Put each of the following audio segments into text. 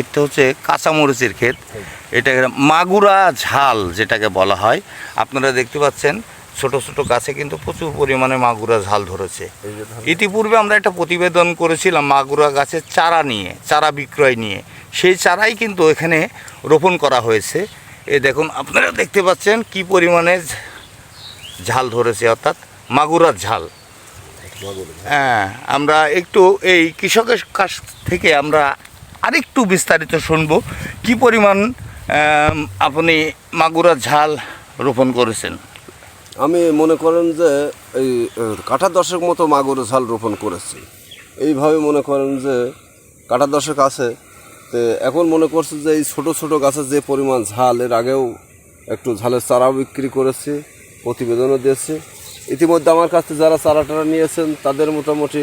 এটা হচ্ছে কাঁচামরিচের ক্ষেত। এটা মাগুরা ঝাল যেটাকে বলা হয়। আপনারা দেখতে পাচ্ছেন ছোট ছোট গাছে কিন্তু প্রচুর পরিমাণে মাগুরা ঝাল ধরেছে। ইতিপূর্বে আমরা একটা প্রতিবেদন করেছিলাম মাগুরা গাছের চারা নিয়ে চারা বিক্রয় নিয়ে। সেই চারাই কিন্তু এখানে রোপণ করা হয়েছে। এ দেখুন আপনারা দেখতে পাচ্ছেন কি পরিমাণে ঝাল ধরেছে অর্থাৎ মাগুরার ঝাল। হ্যাঁ আমরা একটু এই কৃষকের কাছ থেকে আমরা আরেকটু বিস্তারিত শুনব। কি পরিমাণ আপনি মাগুরার ঝাল রোপণ করেছেন? আমি মনে করেন যে এই কাঠা দশেক মতো মাগুর ঝাল রোপণ করেছি। এইভাবে মনে করেন যে কাঠা দশেক আছে। তো এখন মনে করছি যে এই ছোট ছোট গাছের যে পরিমাণ ঝাল, এর আগেও একটু ঝালের চারা বিক্রি করেছি, প্রতিবেদনও দিয়েছি। ইতিমধ্যে আমার কাছে যারা চারা টারা নিয়েছেন, তাদের মোটামুটি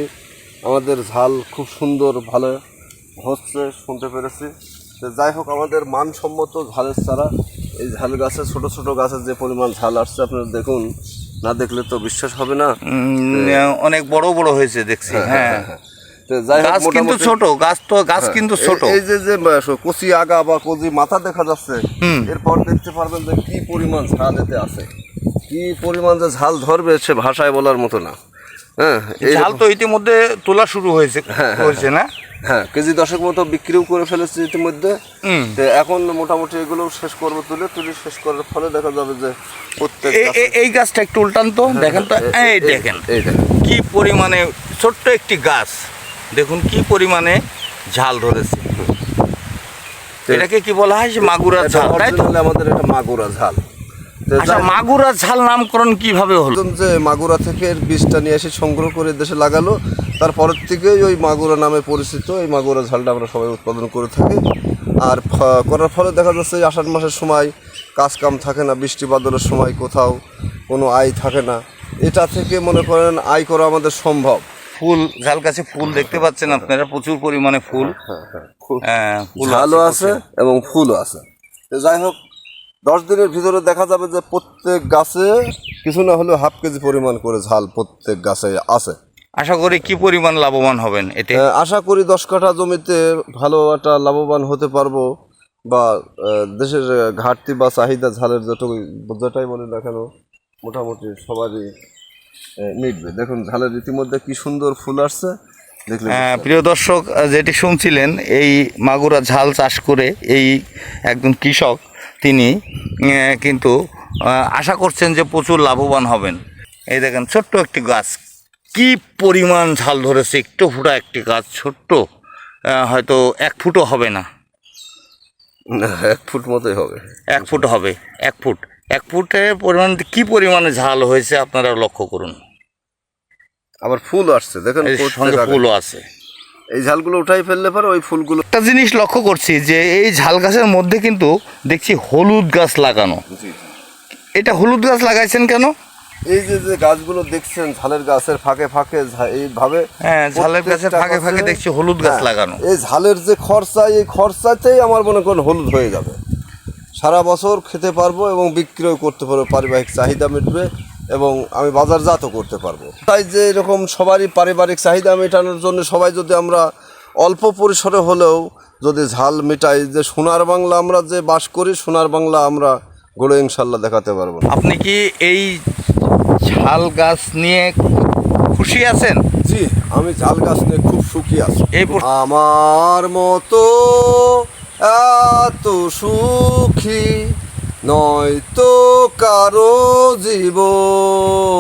আমাদের ঝাল খুব সুন্দর, ভালো হচ্ছে শুনতে পেরেছি। যাই হোক আমাদের মানসম্মত ঝালের চারা। এই ঝাল গাছে ছোট ছোট গাছের যে পরিমাণ ঝাল আসছে আপনারা দেখুন। না দেখলে তো বিশ্বাস হবে না। অনেক বড় বড় হয়েছে দেখছি হ্যাঁ তো যাই গাছ কিন্তু ছোট গাছ তো গাছ কিন্তু ছোট। এই যে যে কচি আগা বা কচি মাথা দেখা যাচ্ছে এরপর দেখতে পারবেন যে কি পরিমাণ ঝাল এতে আছে। কি পরিমাণ যে ঝাল ধরবে সে ভাষায় বলার মতো না। হ্যাঁ এই ঝাল তো ইতিমধ্যে তোলা শুরু হয়েছে হয়েছে না? হ্যাঁ কেজি দশেক মতো বিক্রিও করে ফেলেছি ইতিমধ্যে। তো এখন মোটামুটি এগুলো শেষ করব তুলে তুলে শেষ করার ফলে দেখা যাবে যে প্রত্যেক এই গাছটা একটু উল্টান তো দেখেন তো। এই দেখেন। কি পরিমাণে ছোট্ট একটি গাছ। দেখুন কি পরিমাণে ঝাল ধরেছে। এটাকে কি বলা হয়? যে মাগুরার ঝাল তাই তো? আমাদের এটা মাগুরা ঝাল। আচ্ছা মাগুরার ঝাল নামকরণ কীভাবে হলো? যে মাগুরা থেকে এর বীজটা নিয়ে এসে সংগ্রহ করে দেশে লাগালো তারপরের থেকেই ওই মাগুরা নামে পরিচিত। এই মাগুরা ঝালটা আমরা সবাই উৎপাদন করে থাকি। আর করার ফলে দেখা যাচ্ছে আষাঢ় মাসের সময় কাজ কাম থাকে না বৃষ্টি বাদলের সময় কোথাও কোনো আয় থাকে না। এটা থেকে মনে করেন আয় করা আমাদের সম্ভব। ফুল ঝাল গাছে ফুল দেখতে পাচ্ছেন আপনারা প্রচুর পরিমাণে ফুল। হ্যাঁ, ফুল ঝালও আছে এবং ফুলও আছে। যাই হোক দশ দিনের ভিতরে দেখা যাবে যে প্রত্যেক গাছে কিছু না হলেও হাফ কেজি পরিমাণ করে ঝাল প্রত্যেক গাছে আছে। আশা করি কি পরিমাণ লাভবান হবেন এতে? আশা করি দশ কাঠা জমিতে ভালো একটা লাভবান হতে পারব বা দেশের ঘাটতি বা চাহিদা ঝালের যতটুকু যেটাই বলি না কেন মোটামুটি সবারই মিটবে। দেখুন ঝালের ইতিমধ্যে কি সুন্দর ফুল আসছে হ্যাঁ, প্রিয় দর্শক যেটি শুনছিলেন এই মাগুরা ঝাল চাষ করে এই একজন কৃষক তিনি কিন্তু আশা করছেন যে প্রচুর লাভবান হবেন। এই দেখেন ছোট্ট একটি গাছ। কি পরিমাণ ঝাল ধরেছে একটু ফুটা একটি গাছ ছোট্ট। হয়তো এক ফুটও হবে না। এক ফুট মতোই হবে। এক ফুট হবে এক ফুট। এক ফুটের পরিমাণ কি পরিমাণে ঝাল হয়েছে আপনারা লক্ষ্য করুন। আবার ফুল আসছে দেখেন সঙ্গে ফুলও আছে। এই ঝালগুলো উঠাই ফেললে পরে ওই ফুলগুলো একটা জিনিস লক্ষ্য করছি যে এই ঝাল গাছের মধ্যে কিন্তু দেখছি হলুদ গাছ লাগানো। এটা হলুদ গাছ লাগাইছেন কেন? এই যে যে গাছগুলো দেখছেন ঝালের গাছের ফাঁকে ফাঁকে এইভাবে হ্যাঁ ঝালের গাছের ফাঁকে ফাঁকে দেখছি হলুদ গাছ হ্যাঁ, লাগানো। এই ঝালের যে খরচা এই খরচাতেই আমার মনে করেন হলুদ হয়ে যাবে। সারা বছর খেতে পারব এবং বিক্রয় করতে পারব পারিবারিক চাহিদা মিটবে। এবং আমি বাজারজাতও করতে পারব। তাই যে এরকম সবারই পারিবারিক চাহিদা মেটানোর জন্য সবাই যদি আমরা অল্প পরিসরে হলেও যদি ঝাল মেটাই যে সোনার বাংলা আমরা যে বাস করি সোনার বাংলা আমরা গড়ে ইনশাল্লাহ দেখাতে পারব আপনি কি এই ঝাল গাছ নিয়ে খুশি আছেন? জি আমি ঝাল গাছ নিয়ে খুব সুখী আছি। আমার মতো এত সুখী নয়তো কারও জীবন।